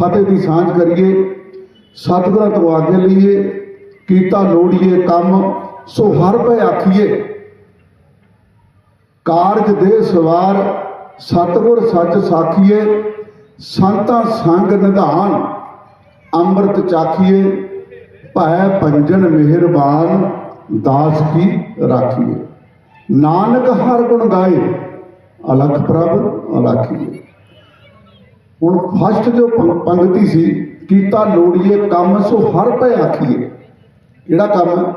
ਫਤਿਹ ਦੀ ਸਾਂਝ ਕਰੀਏ, ਸਤਿਗੁਰਾਂ ਤੋਂ ਆਗੇ ਲਈਏ, ਕੀਤਾ ਲੋੜੀਏ ਕੰਮ, ਸੋ ਹਰ ਭੈ ਆਖੀਏ, ਕਾਰਜ ਦੇ ਸਵਾਰ ਸਤਿਗੁਰ ਸੱਚ ਸਾਖੀਏ, ਸੰਤਾਂ ਸੰਗ ਨਿਧਾਨ, ਅੰਮ੍ਰਿਤ ਚਾਖੀਏ, ਭੈ ਪੰਜਨ ਮਿਹਰਬਾਨ, ਦਾਸ ਕੀ ਰਾਖੀਏ। ਨਾਨਕ ਹਰ ਗੁਣ ਗਾਏ, ਅਲਖ ਪ੍ਰਭ ਅਲਖੀਏ। ਹੁਣ ਫਸਟ ਜੋ ਪੰ- ਪੰਕਤੀ ਸੀ ਕੀਤਾ ਲੋੜੀਏ ਕੰਮ ਸੋ ਹਰ ਭੈ ਆਖੀਏ ਕਿਹੜਾ ਕੰਮ ਹੈ?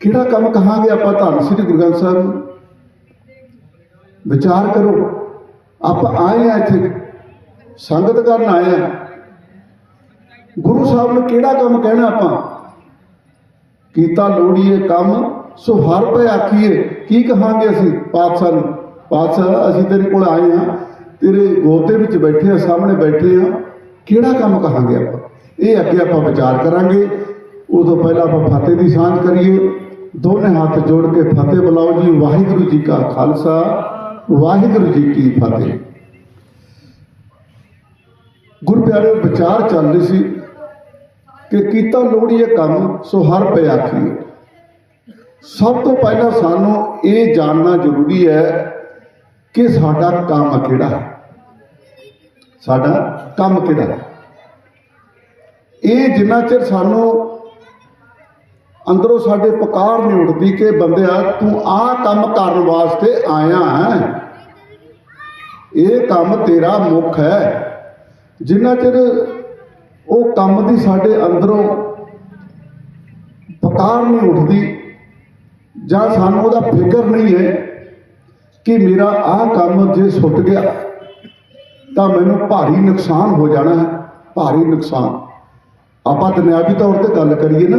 ਕਿਹੜਾ ਕੰਮ ਕਹਾਂਗੇ ਆਪਾਂ ਧੰਨ ਸ੍ਰੀ ਗੁਰੂ ਗ੍ਰੰਥ ਸਾਹਿਬ ਨੂੰ ਵਿਚਾਰ ਕਰੋ ਆਪਾਂ ਆਏ ਆ ਇੱਥੇ ਸੰਗਤ ਕਰਨ ਆਏ ਆ ਗੁਰੂ ਸਾਹਿਬ ਨੂੰ ਕਿਹੜਾ ਕੰਮ ਕਹਿਣਾ ਆਪਾਂ ਕੀਤਾ ਲੋੜੀਏ ਕੰਮ ਸੋ ਹਰ ਪੈ ਆਖੀਏ ਕੀ ਕਹਾਂਗੇ ਅਸੀਂ ਪਾਤਸ਼ਾਹ ਨੂੰ ਪਾਤਸ਼ਾਹ ਅਸੀਂ ਤੇਰੇ ਕੋਲ ਆਏ ਹਾਂ ਤੇਰੇ ਗੋਤੇ ਵਿੱਚ ਬੈਠੇ ਆ, ਸਾਹਮਣੇ ਬੈਠੇ ਆ, ਕਿਹੜਾ ਕੰਮ ਕਹਾਂਗੇ ਆਪਾਂ? ਇਹ ਅੱਗੇ ਆਪਾਂ ਵਿਚਾਰ ਕਰਾਂਗੇ। ਉਦੋਂ ਪਹਿਲਾਂ ਆਪਾਂ ਫਤਿਹ ਦੀ ਸਾਂਝ ਕਰੀਏ। ਦੋਨੇ ਹੱਥ ਜੋੜ ਕੇ ਫਤਿਹ ਬੁਲਾਓ ਜੀ। ਵਾਹਿਗੁਰੂ ਜੀ ਕਾ ਖਾਲਸਾ, ਵਾਹਿਗੁਰੂ ਜੀ ਕੀ ਫਤਿਹ। ਗੁਰੂ ਪਿਆਰੇ ਵਿਚਾਰ ਚੱਲ ਰਹੇ ਸੀ ਕਿ ਕੀਤਾ ਲੋੜੀਏ ਕੰਮ, ਸੋ ਹਰ ਪੈ ਆਖੀਏ। ਸਭ ਤੋਂ ਪਹਿਲਾਂ ਸਾਨੂੰ ਇਹ ਜਾਣਨਾ ਜ਼ਰੂਰੀ ਹੈ ਕਿ ਸਾਡਾ ਕੰਮ ਕਿਹੜਾ? ਹੈ ਸਾਡਾ ਕੰਮ ਕਿਹੜਾ? ਹੈ ਇਹ ਜਿੰਨਾ ਚਿਰ ਸਾਨੂੰ ਅੰਦਰੋਂ ਸਾਡੇ ਪੁਕਾਰ ਨਹੀਂ ਉੱਠਦੀ ਕਿ ਬੰਦਿਆ ਤੂੰ ਆਹ ਕੰਮ ਕਰਨ ਵਾਸਤੇ ਆਇਆ ਹੈ। ਇਹ ਕੰਮ ਤੇਰਾ ਮੁੱਖ ਹੈ। ਜਿੰਨਾ ਚਿਰ ਉਹ ਕੰਮ ਦੀ ਸਾਡੇ ਅੰਦਰੋਂ ਪੁਕਾਰ ਨਹੀਂ ਉੱਠਦੀ ਜਾਂ ਸਾਨੂੰ ਉਹਦਾ ਫਿਕਰ ਨਹੀਂ ਹੈ ਕਿ ਮੇਰਾ ਆਹ ਕੰਮ ਜੇ ਸੁੱਟ ਗਿਆ, ਤਾਂ ਮੈਨੂੰ ਭਾਰੀ ਨੁਕਸਾਨ ਹੋ ਜਾਣਾ ਹੈ, ਭਾਰੀ ਨੁਕਸਾਨ। ਆਪਾਂ ਦੁਨਿਆਵੀ ਤੌਰ ਤੇ ਗੱਲ ਕਰੀਏ ਨਾ,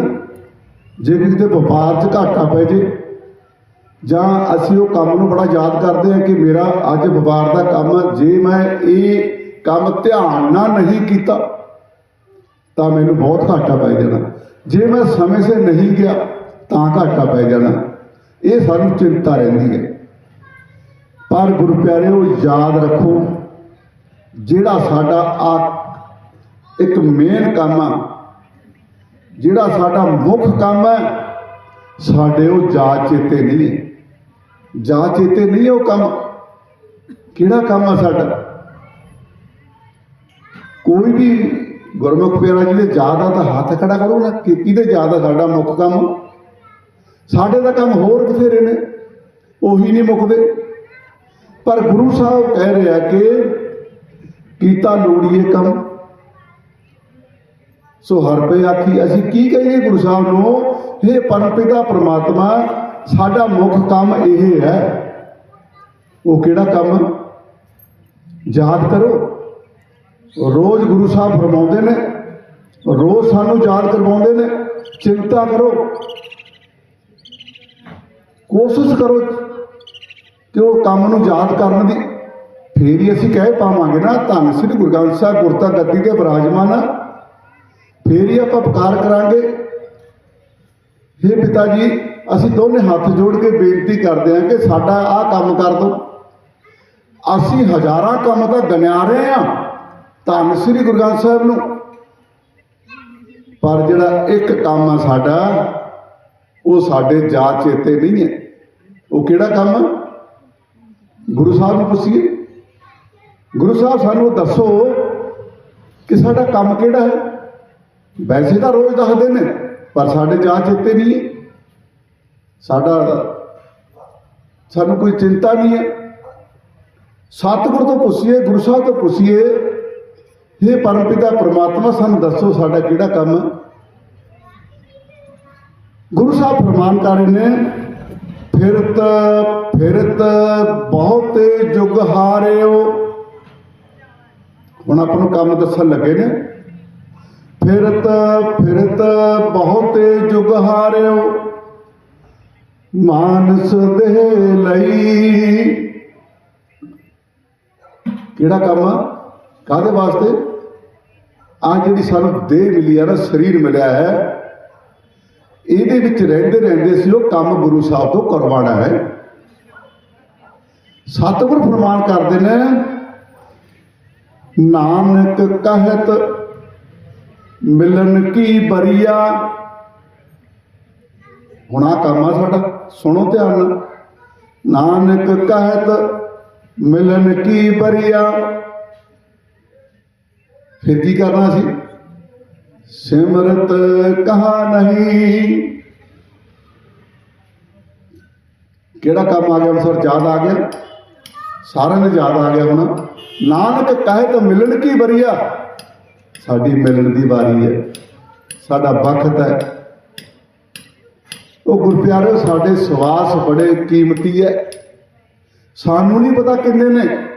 ਜੇ ਕਿਤੇ ਵਪਾਰ 'ਚ ਘਾਟਾ ਪੈ ਜੇ, ਜਾਂ ਅਸੀਂ ਉਹ ਕੰਮ ਨੂੰ ਬੜਾ ਯਾਦ ਕਰਦੇ ਹਾਂ ਕਿ ਮੇਰਾ ਅੱਜ ਵਪਾਰ ਦਾ ਕੰਮ ਜੇ ਮੈਂ ਇਹ ਕੰਮ ਧਿਆਨ ਨਾਲ ਨਹੀਂ ਕੀਤਾ, ਤਾਂ ਮੈਨੂੰ ਬਹੁਤ ਘਾਟਾ ਪੈ ਜਾਣਾ। ਜੇ ਮੈਂ ਸਮੇਂ ਸਿਰ ਨਹੀਂ ਗਿਆ, ਤਾਂ ਘਾਟਾ ਪੈ ਜਾਣਾ। ਇਹ ਸਾਨੂੰ ਚਿੰਤਾ ਰਹਿੰਦੀ ਹੈ। ਪਰ ਗੁਰੂ ਪਿਆਰਿਓ ਯਾਦ ਰੱਖੋ, ਜਿਹੜਾ ਸਾਡਾ ਆ ਇੱਕ ਮੇਨ ਕੰਮ ਆ, ਜਿਹੜਾ ਸਾਡਾ ਮੁੱਖ ਕੰਮ ਹੈ ਸਾਡੇ ਉਹ ਜਾ ਚੇਤੇ ਨਹੀਂ ਹੈ। ਜਾਤ ਚੇਤੇ ਨਹੀਂ ਉਹ ਕੰਮ। ਕਿਹੜਾ ਕੰਮ ਆ ਸਾਡਾ? ਕੋਈ ਵੀ ਗੁਰਮੁਖ ਪਿਆਰਾ ਜਿਹਦੇ ਯਾਦ ਆ ਤਾਂ ਹੱਥ ਖੜਾ ਕਰੋ ਨਾ, ਕੀਤੀ ਕਿਹਦੇ ਯਾਦ ਆ ਸਾਡਾ ਮੁੱਖ ਕੰਮ। ਸਾਡੇ ਦਾ ਕੰਮ ਹੋਰ ਬਥੇਰੇ ਨੇ, ਉਹੀ ਨਹੀਂ ਮੁੱਕਦੇ। ਪਰ ਗੁਰੂ ਸਾਹਿਬ ਕਹਿ ਰਿਹਾ ਕਿ ਕੀਤਾ ਲੋੜੀਏ ਕੰਮ। ਸੋ ਹਰ ਪੇ ਆਖੀ, ਅਸੀਂ ਕੀ ਕਹੀਏ ਗੁਰੂ ਸਾਹਿਬ ਨੂੰ? ਇਹ ਪਰਮਪਿਤਾ ਪ੍ਰਮਾਤਮਾ, ਸਾਡਾ ਮੁੱਖ ਕੰਮ ਇਹ ਹੈ। ਉਹ ਕਿਹੜਾ ਕੰਮ? ਯਾਦ ਕਰੋ, ਰੋਜ਼ ਗੁਰੂ ਸਾਹਿਬ ਫਰਮਾਉਂਦੇ ਨੇ, ਰੋਜ਼ ਸਾਨੂੰ ਯਾਦ ਕਰਵਾਉਂਦੇ ਨੇ। ਚਿੰਤਾ ਕਰੋ, ਕੋਸ਼ਿਸ਼ ਕਰੋ ਕਿ ਉਹ ਕੰਮ ਨੂੰ ਯਾਦ ਕਰਨ ਦੀ ਫੇਰ ਹੀ ਅਸੀਂ ਕਹਿ ਪਾਵਾਂਗੇ ਨਾ, ਧੰਨ ਸ੍ਰੀ ਗੁਰੂ ਗ੍ਰੰਥ ਸਾਹਿਬ, ਗੁਰਤਾ ਗੱਦੀ ਤੇ ਵਿਰਾਜਮਾਨ ਆ। ਫੇਰ ਹੀ ਆਪਾਂ ਪੁਕਾਰ ਕਰਾਂਗੇ। हे ਪਿਤਾ ਜੀ ਅਸੀਂ ਦੋਨੇ ਹੱਥ ਜੋੜ ਕੇ ਬੇਨਤੀ ਕਰਦੇ ਹਾਂ ਕਿ ਸਾਡਾ ਆਹ ਕੰਮ ਕਰ ਦਿਓ। ਅਸੀਂ ਹਜ਼ਾਰਾਂ ਕੰਮ ਤਾਂ ਗਣਿਆ ਰਹੇ ਆ ਧੰਨ ਸ੍ਰੀ ਗੁਰੂ ਗ੍ਰੰਥ ਸਾਹਿਬ ਨੂੰ। ਪਰ ਜਿਹੜਾ ਇੱਕ ਕੰਮ ਆ ਸਾਡਾ, ਉਹ ਸਾਡੇ ਜਾਤ ਚੇਤੇ ਨਹੀਂ ਹੈ। ਉਹ ਕਿਹੜਾ ਕੰਮ? ਆ? ਗੁਰੂ ਸਾਹਿਬ ਨੂੰ ਪੁੱਛੀਏ। ਗੁਰੂ ਸਾਹਿਬ, ਸਾਨੂੰ ਦੱਸੋ ਕਿ ਸਾਡਾ ਕੰਮ ਕਿਹੜਾ ਹੈ? ਵੈਸੇ ਤਾਂ ਰੋਜ਼ ਦੱਸਦੇ ਨੇ, ਪਰ ਸਾਡੇ ਜਾਤ ਚੇਤੇ ਨਹੀਂ। ਸਾਡਾ, ਸਾਨੂੰ ਕੋਈ ਚਿੰਤਾ ਨਹੀਂ ਹੈ। ਸਤਿਗੁਰ ਤੋਂ ਪੁੱਛੀਏ, ਗੁਰੂ ਸਾਹਿਬ ਤੋਂ ਪੁੱਛੀਏ ਇਹ ਪਰਮਪਿਤਾ, ਪ੍ਰਮਾਤਮਾ, ਸਾਨੂੰ ਦੱਸੋ ਸਾਡਾ ਕਿਹੜਾ ਕੰਮ ਗੁਰੂ ਸਾਹਿਬ ਫਰਮਾਨ ਕਰ ਰਹੇ ਨੇ ਫਿਰਤ ਫਿਰਤ ਬਹੁਤੇ ਜੁਗ ਹਾਰਿਓ। ਹੁਣ ਆਪਾਂ ਨੂੰ ਕੰਮ ਦੱਸਣ ਲੱਗੇ ਨੇ। ਫਿਰਤ ਫਿਰਤ ਬਹੁਤੇ ਜੁਗ ਹਾਰਿਓ। ਮਾਨਸ ਦੇ ਲਈ। ਕਿਹੜਾ ਕੰਮ ਆ? ਕਾਦੇ ਵਾਸਤੇ? ਆ ਜਿਹੜੀ ਸਾਨੂੰ ਦੇਹ ਮਿਲੀ ਆ ਨਾ, ਸਰੀਰ ਮਿਲਿਆ ਹੈ ਇਹਦੇ ਵਿੱਚ ਰਹਿੰਦੇ ਰਹਿੰਦੇ ਸੀ ਉਹ ਕੰਮ ਗੁਰੂ ਸਾਹਿਬ ਤੋਂ ਕਰਵਾਉਣਾ ਹੈ। ਸਤਿਗੁਰ ਫਰਮਾਨ ਕਰਦੇ ਨੇ, ਨਾਨਕ ਕਹਿਤ ਮਿਲਨ ਕੀ ਬਰੀਆ। ਹੁਣ ਆ ਕੰਮ ਆ ਸਾਡਾ, ਸੁਣੋ ਧਿਆਨ ਨਾਲ। ਨਾਨਕ ਕਹਿਤ ਮਿਲਨ ਕੀ ਬਰੀਆ। ਫਿਰ ਕੀ ਕਰਨਾ ਸੀ? ਸਿਮਰਤ ਕਹਾ ਨਹੀਂ। ਕਿਹੜਾ ਕੰਮ ਆ ਗਿਆ? ਹੁਣ ਸਰ ਯਾਦ ਆ ਗਿਆ। ਸਾਰਿਆਂ ਨੂੰ ਯਾਦ ਆ ਗਿਆ ਹੁਣ। ਨਾਨਕ ਕਹੇ ਤਾਂ ਮਿਲਣ ਕੀ ਬਰੀਆ ਸਾਡੀ ਮਿਲਣ ਦੀ ਵਾਰੀ ਹੈ। ਸਾਡਾ ਵਕਤ ਹੈ। ਉਹ ਗੁਰਪਿਆਰੇ, ਸਾਡੇ ਸਵਾਸ ਬੜੇ ਕੀਮਤੀ ਹੈ। ਸਾਨੂੰ ਨਹੀਂ ਪਤਾ ਕਿੰਨੇ ਨੇ।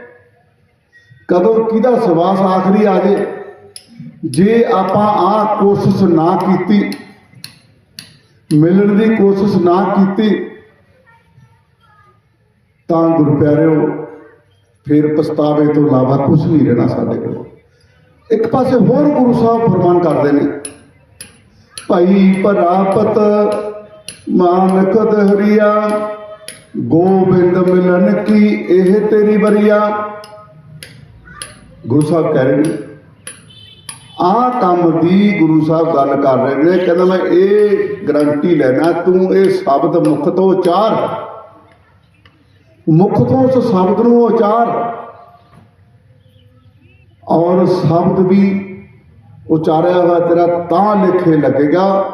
ਕਦੋਂ ਕਿਹਦਾ ਸਵਾਸ ਆਖਰੀ ਆ ਜੇ? ਜੇ ਆਪਾਂ ਆ ਕੋਸ਼ਿਸ਼ ਨਾ ਕੀਤੀ, ਮਿਲਣ ਦੀ ਕੋਸ਼ਿਸ਼ ਨਾ ਕੀਤੀ, ਤਾਂ ਗੁਰਪਿਆਰਿਓ ਫਿਰ ਪਛਤਾਵੇ ਤੋਂ ਇਲਾਵਾ ਕੁਝ ਨਹੀਂ ਰਹਿਣਾ ਸਾਡੇ ਕੋਲ। ਇੱਕ ਪਾਸੇ ਹੋਰ ਗੁਰੂ ਸਾਹਿਬ ਫਰਮਾਨ ਕਰਦੇ ਨੇ, ਭਾਈ ਪ੍ਰਾਪਤ ਮਾਨਕ ਦਹਰੀਆ, ਗੋਬਿੰਦ ਮਿਲਨ ਕੀ ਇਹ ਤੇਰੀ ਬਰੀਆ ਗੁਰੂ ਸਾਹਿਬ ਕਹਿ ਰਹੇ ਨੇ ਆਹ ਕੰਮ ਦੀ ਗੁਰੂ ਸਾਹਿਬ ਗੱਲ ਕਰ ਰਹੇ ਨੇ। ਕਹਿੰਦਾ ਮੈਂ ਇਹ ਗਰੰਟੀ ਲੈਣਾ, ਤੂੰ ਇਹ ਸ਼ਬਦ ਮੁਖ ਤੋਂ ਉਚਾਰ। ਮੁਖ ਤੋਂ ਉਸ ਸ਼ਬਦ ਨੂੰ ਉਚਾਰ। ਔਰ ਸ਼ਬਦ ਵੀ ਉਚਾਰਿਆ ਹੋਇਆ ਤੇਰਾ ਤਾਂ ਲਿਖੇ ਲੱਗੇਗਾ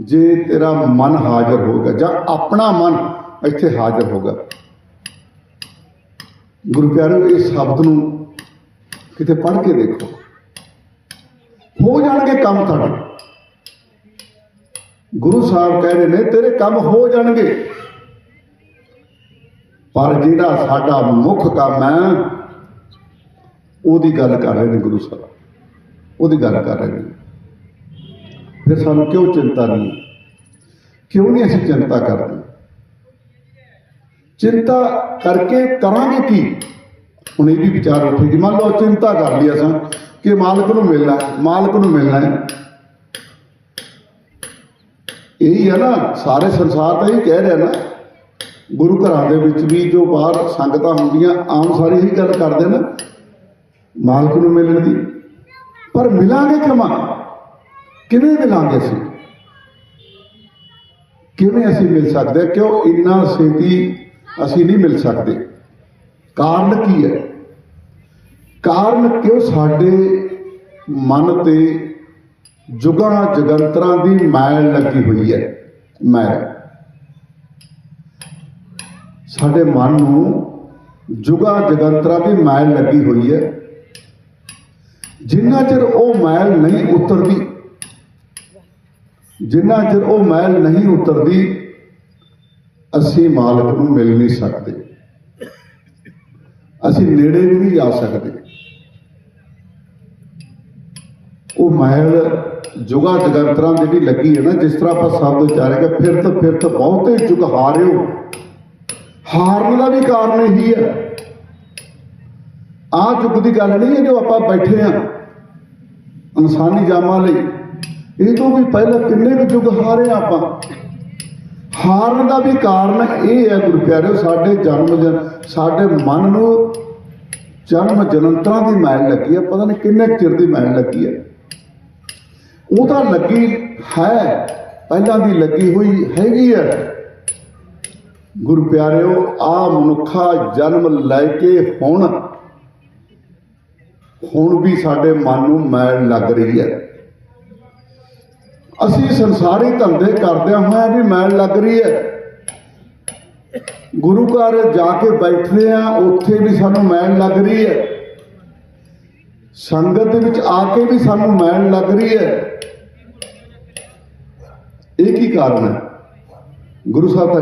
ਜੇ ਤੇਰਾ ਮਨ ਹਾਜ਼ਰ ਹੋਗਾ ਜਾਂ ਆਪਣਾ ਮਨ ਇੱਥੇ ਹਾਜ਼ਰ ਹੋਗਾ ਗੁਰੂ ਪਿਆਰਿਓ ਇਸ ਸ਼ਬਦ ਨੂੰ ਕਿਤੇ ਪੜ੍ਹ ਕੇ ਦੇਖੋ। ਹੋ ਜਾਣਗੇ ਕੰਮ ਤੁਹਾਡੇ। ਗੁਰੂ ਸਾਹਿਬ ਕਹਿ ਰਹੇ ਨੇ, ਤੇਰੇ ਕੰਮ ਹੋ ਜਾਣਗੇ। ਪਰ ਜਿਹੜਾ ਸਾਡਾ ਮੁੱਖ ਕੰਮ ਹੈ, ਉਹਦੀ ਗੱਲ ਕਰ ਰਹੇ ਨੇ ਗੁਰੂ ਸਾਹਿਬ। ਉਹਦੀ ਗੱਲ ਕਰ ਰਹੇ ਨੇ। ਫਿਰ ਸਾਨੂੰ ਕਿਉਂ ਚਿੰਤਾ ਨਹੀਂ ਕਿਉਂ ਨਹੀਂ ਅਸੀਂ ਚਿੰਤਾ ਕਰਦੇ? ਚਿੰਤਾ ਕਰਕੇ ਕਰਾਂਗੇ ਕੀ? ਹੁਣ ਇਹ ਵੀ ਵਿਚਾਰ ਉੱਠੇਗੀ ਮੰਨ ਲਓ ਚਿੰਤਾ ਕਰ ਲਈ ਅਸਾਂ। ਕਿ ਮਾਲਕ ਨੂੰ ਮਿਲਣਾ ਹੈ, ਮਾਲਕ ਨੂੰ ਮਿਲਣਾ ਹੈ। ਇਹੀ ਹੈ ਨਾ ਸਾਰੇ ਸੰਸਾਰ ਤਾਂ ਇਹ ਕਹਿ ਰਿਹਾ ਨਾ ਗੁਰੂ ਘਰਾਂ ਦੇ ਵਿੱਚ ਵੀ ਜੋ ਬਾਹਰ ਸੰਗਤਾਂ ਹੁੰਦੀਆਂ ਆਮ ਸਾਰੇ ਹੀ ਗੱਲ ਕਰਦੇ ਨੇ ਮਾਲਕ ਨੂੰ ਮਿਲਣ ਦੀ। ਪਰ ਮਿਲਾਂਗੇ ਕਿਵੇਂ ਕਿਵੇਂ ਮਿਲਾਂਗੇ ਅਸੀਂ? ਕਿਵੇਂ ਅਸੀਂ ਮਿਲ ਸਕਦੇ? ਕਿਉਂ ਇੰਨਾ ਛੇਤੀ ਅਸੀਂ ਨਹੀਂ ਮਿਲ ਸਕਦੇ? ਕਾਰਨ ਕੀ ਹੈ? ਕਾਰਨ ਕਿਉਂ ਸਾਡੇ ਮਨ ਤੇ ਜੁਗਾਂ ਜਗੰਤਰਾਂ ਦੀ ਮੈਲ ਲੱਗੀ ਹੋਈ ਹੈ? ਮੈਲ। ਸਾਡੇ ਮਨ ਨੂੰ ਜੁਗਾਂ ਜਗੰਤਰਾਂ ਦੀ ਮੈਲ ਲੱਗੀ ਹੋਈ ਹੈ। ਜਿੰਨਾ ਚਿਰ ਉਹ ਮੈਲ ਨਹੀਂ ਉਤਰਦੀ, ਜਿੰਨਾ ਚਿਰ ਉਹ ਮੈਲ ਨਹੀਂ ਉਤਰਦੀ, ਅਸੀਂ ਮਾਲਕ ਨੂੰ ਮਿਲ ਨਹੀਂ ਸਕਦੇ। ਅਸੀਂ ਨੇੜੇ ਵੀ ਨਹੀਂ ਜਾ ਸਕਦੇ। ਉਹ ਮੈਲ ਜੁਗਾ ਜਗੰਤਰਾਂ ਦੀ ਜਿਹੜੀ ਲੱਗੀ ਹੈ ਨਾ, ਜਿਸ ਤਰ੍ਹਾਂ ਆਪਾਂ ਸ਼ਬਦ ਉਚਾਰੇਗਾ ਫਿਰਤ ਫਿਰਤ ਬਹੁਤੇ ਜੁਗ ਹਾਰਿਓ। ਹਾਰਨ ਦਾ ਵੀ ਕਾਰਨ ਇਹੀ ਹੈ। ਆਹ ਯੁੱਗ ਦੀ ਗੱਲ ਨਹੀਂ ਹੈ ਜੋ ਆਪਾਂ ਬੈਠੇ ਆ ਇਨਸਾਨੀ ਜਾਮਾਂ ਲਈ। ਇਹ ਤੋਂ ਵੀ ਪਹਿਲਾਂ ਕਿੰਨੇ ਕੁ ਯੁੱਗ ਹਾਰੇ ਆ ਆਪਾਂ। ਹਾਰਨ ਦਾ ਵੀ ਕਾਰਨ ਇਹ ਹੈ ਗੁਰੂ ਪਿਆਰਿਓ, ਸਾਡੇ ਜਨਮ ਸਾਡੇ ਮਨ ਨੂੰ ਜਨਮ ਜਨੰਤਰਾਂ ਦੀ ਮੈਲ ਲੱਗੀ ਹੈ, ਪਤਾ ਨਹੀਂ ਕਿੰਨੇ ਚਿਰ ਦੀ ਮੈਲ ਲੱਗੀ ਹੈ। ਉਹ ਤਾਂ ਲੱਗੀ ਹੈ, ਪਹਿਲਾਂ ਦੀ ਲੱਗੀ ਹੋਈ ਹੈਗੀ ਹੈ। ਗੁਰੂ ਪਿਆਰਿਓ ਆ ਮਨੁੱਖਾ ਜਨਮ ਲੈ ਕੇ ਹੁਣ ਹੁਣ ਵੀ ਸਾਡੇ ਮਨ ਨੂੰ ਮੈਲ ਲੱਗ ਰਹੀ ਹੈ। ਅਸੀਂ ਸੰਸਾਰੀ ਧੰਦੇ ਕਰਦਿਆਂ ਹੋਇਆਂ ਵੀ ਮੈਲ ਲੱਗ ਰਹੀ ਹੈ। ਗੁਰੂ ਘਰ ਜਾ ਕੇ ਬੈਠਦੇ ਆ, ਉੱਥੇ ਵੀ ਸਾਨੂੰ ਮੈਲ ਲੱਗ ਰਹੀ ਹੈ। ਸੰਗਤ ਦੇ ਵਿੱਚ ਆ ਕੇ ਵੀ ਸਾਨੂੰ ਮੈਲ ਲੱਗ ਰਹੀ ਹੈ। ਇਹ ਕੀ ਕਾਰਨ ਹੈ? ਗੁਰੂ ਸਾਹਿਬ ਤਾਂ